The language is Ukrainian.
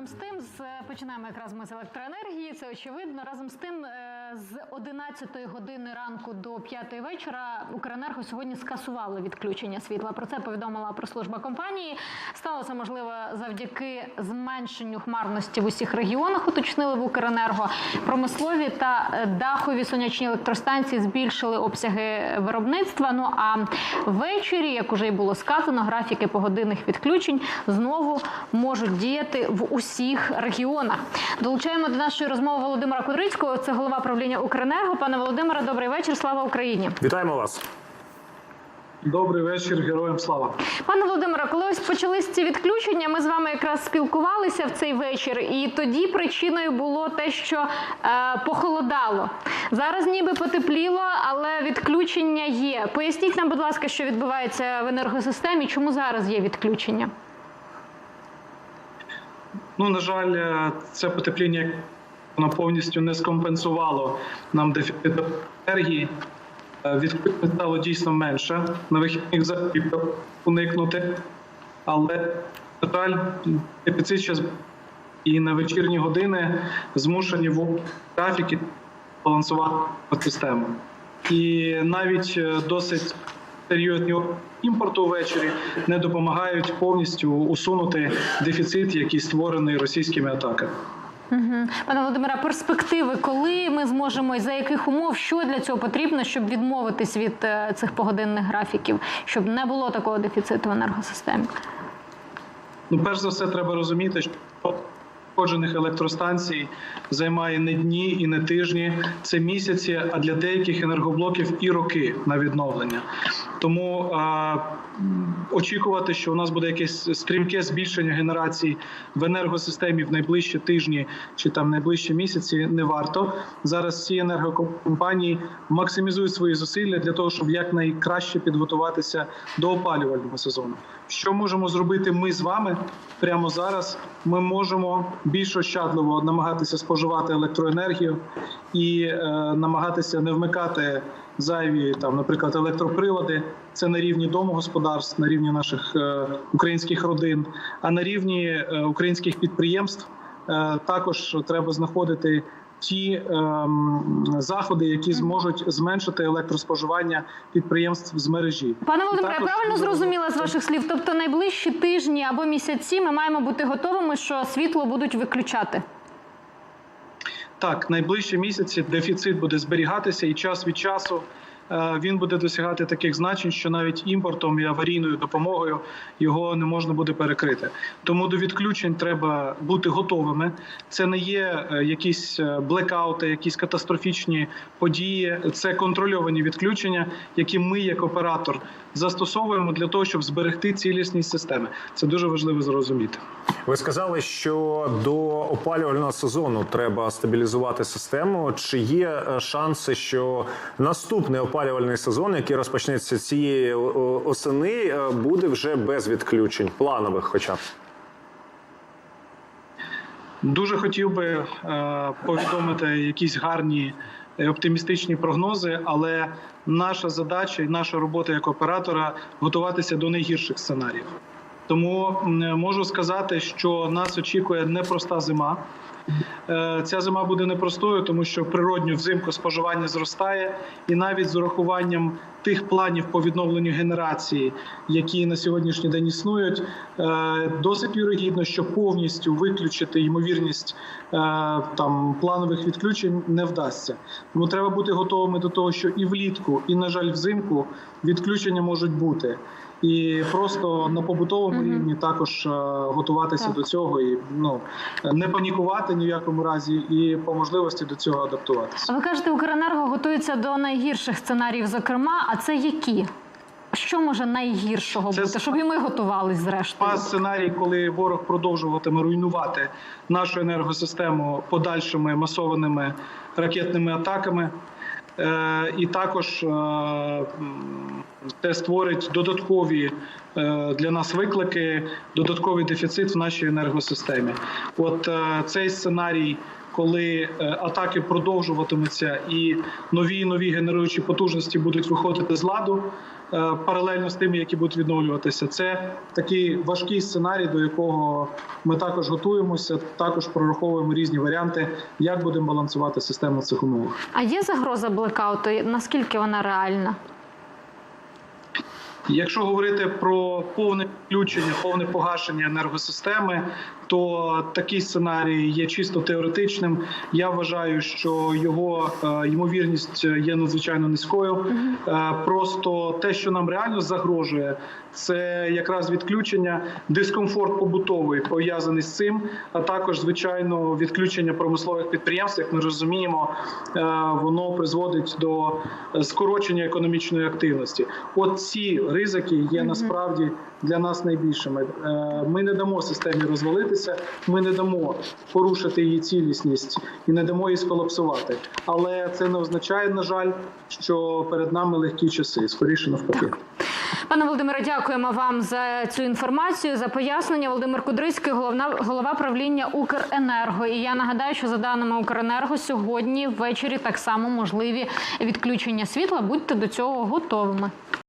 Разом з тим, з починаємо якраз ми з електроенергії. Це очевидно. Разом з тим, е, з 11 години ранку до 5 вечора Укренерго сьогодні скасували відключення світла. Про це повідомила прес-служба компанії. Сталося можливо завдяки зменшенню хмарності в усіх регіонах. Уточнили в Укренерго. Промислові та дахові сонячні електростанції збільшили обсяги виробництва. Ну а ввечері, як уже й було сказано, графіки погодинних відключень знову можуть діяти в усіх регіонах. Долучаємо до нашої розмови Володимира Кудрицького. Це голова правління Укренерго. Пане Володимире, добрий вечір. Слава Україні. Вітаємо вас. Добрий вечір, героям слава. Пане Володимире, коли ось почались ці відключення, ми з вами якраз спілкувалися в цей вечір, і тоді причиною було те, що е, похолодало. Зараз ніби потепліло, але відключення є. Поясніть нам, будь ласка, що відбувається в енергосистемі, чому зараз є відключення? Ну на жаль, е, це потепління воно повністю не скомпенсувало нам дефіцит енергії. Е, стало дійсно менше. На вихідних взагалі уникнути, але на жаль, дефіцит ще і на вечірні години змушені в графіки балансувати систему. І навіть е, досить серйозні імпорту ввечері не допомагають повністю усунути дефіцит, який створений російськими атаками. Пане Володимире, перспективи, коли ми зможемо і за яких умов, що для цього потрібно, щоб відмовитись від е, цих погодинних графіків, щоб не було такого дефіциту в енергосистемі? Ну, перш за все, треба розуміти, що Ходжених електростанцій займає не дні і не тижні, це місяці, а для деяких енергоблоків і роки на відновлення. Тому очікувати, що у нас буде якесь стрімке збільшення генерації в енергосистемі в найближчі тижні чи там найближчі місяці не варто. Зараз ці енергокомпанії максимізують свої зусилля для того, щоб якнайкраще підготуватися до опалювального сезону. Що можемо зробити ми з вами прямо зараз? Ми можемо більш ощадливо намагатися споживати електроенергію і е, намагатися не вмикати зайві там, наприклад, електроприлади. Це на рівні домогосподарств, на рівні наших е, українських родин, а на рівні е, українських підприємств е, також треба знаходити. Ті ем, заходи, які зможуть зменшити електроспоживання підприємств з мережі, Пане Володимире, я правильно зрозуміла з ваших слів? Тобто найближчі тижні або місяці ми маємо бути готовими, що світло будуть виключати. Так, найближчі місяці дефіцит буде зберігатися, і час від часу він буде досягати таких значень, що навіть імпортом і аварійною допомогою його не можна буде перекрити. Тому до відключень треба бути готовими. Це не є е, якісь е, блекаути, якісь катастрофічні події. Це контрольовані відключення, які ми, як оператор, застосовуємо для того, щоб зберегти цілісність системи. Це дуже важливо зрозуміти. Ви сказали, що до опалювального сезону треба стабілізувати систему. Чи є е, шанси, що наступний опалювальний сезон, який розпочнеться цієї осени, е, буде вже без відключень, планових, хоча б? Дуже хотів би е, повідомити якісь гарні оптимістичні прогнози, але наша задача і наша робота як оператора готуватися до найгірших сценаріїв. Тому можу сказати, що нас очікує непроста зима. Е, Ця зима буде непростою, тому що природньо взимку споживання зростає, і навіть з урахуванням тих планів по відновленню генерації, які на сьогоднішній день існують, е, досить вірогідно, що повністю виключити ймовірність е, там планових відключень не вдасться. Тому треба бути готовими до того, що і влітку, і на жаль, взимку відключення можуть бути. І просто на побутовому Мгм. рівні також е, готуватися Так. до цього і ну не панікувати ні в якому разі, і по можливості до цього адаптуватися. Ви кажете, Укренерго готується до найгірших сценаріїв, зокрема. А це які? Що може найгіршого Це бути, щоб і ми готувались зрештою? Сценарій, коли ворог продовжуватиме руйнувати нашу енергосистему подальшими масованими ракетними атаками. Е, І також це створить додаткові е, для нас виклики, додатковий дефіцит в нашій енергосистемі. От е, цей сценарій, коли атаки продовжуватимуться і нові і нові генеруючі потужності будуть виходити з ладу, паралельно з тими, які будуть відновлюватися. Це такий важкий сценарій, до якого ми також готуємося. Також прораховуємо різні варіанти, як будемо балансувати систему в цих умовах. А є загроза блекауту? Наскільки вона реальна? Якщо говорити про повне включення, повне погашення енергосистеми, то такий сценарій є чисто теоретичним. Я вважаю, що його е, ймовірність є надзвичайно низькою. Е, Просто те, що нам реально загрожує, це якраз відключення, дискомфорт побутовий пов'язаний з цим, а також звичайно відключення промислових підприємств. Як ми розуміємо, е, воно призводить до скорочення економічної активності. От ці ризики є насправді для нас найбільшими. Ми не дамо системі розвалитися, ми не дамо порушити її цілісність і не дамо її сколапсувати. Але це не означає, на жаль, що перед нами легкі часи. Скоріше навпаки. Пане Володимире, дякуємо вам за цю інформацію, за пояснення. Володимир Кудрицький, головна голова правління Укренерго. І я нагадаю, що за даними Укренерго, сьогодні ввечері так само можливі відключення світла. Будьте до цього готовими.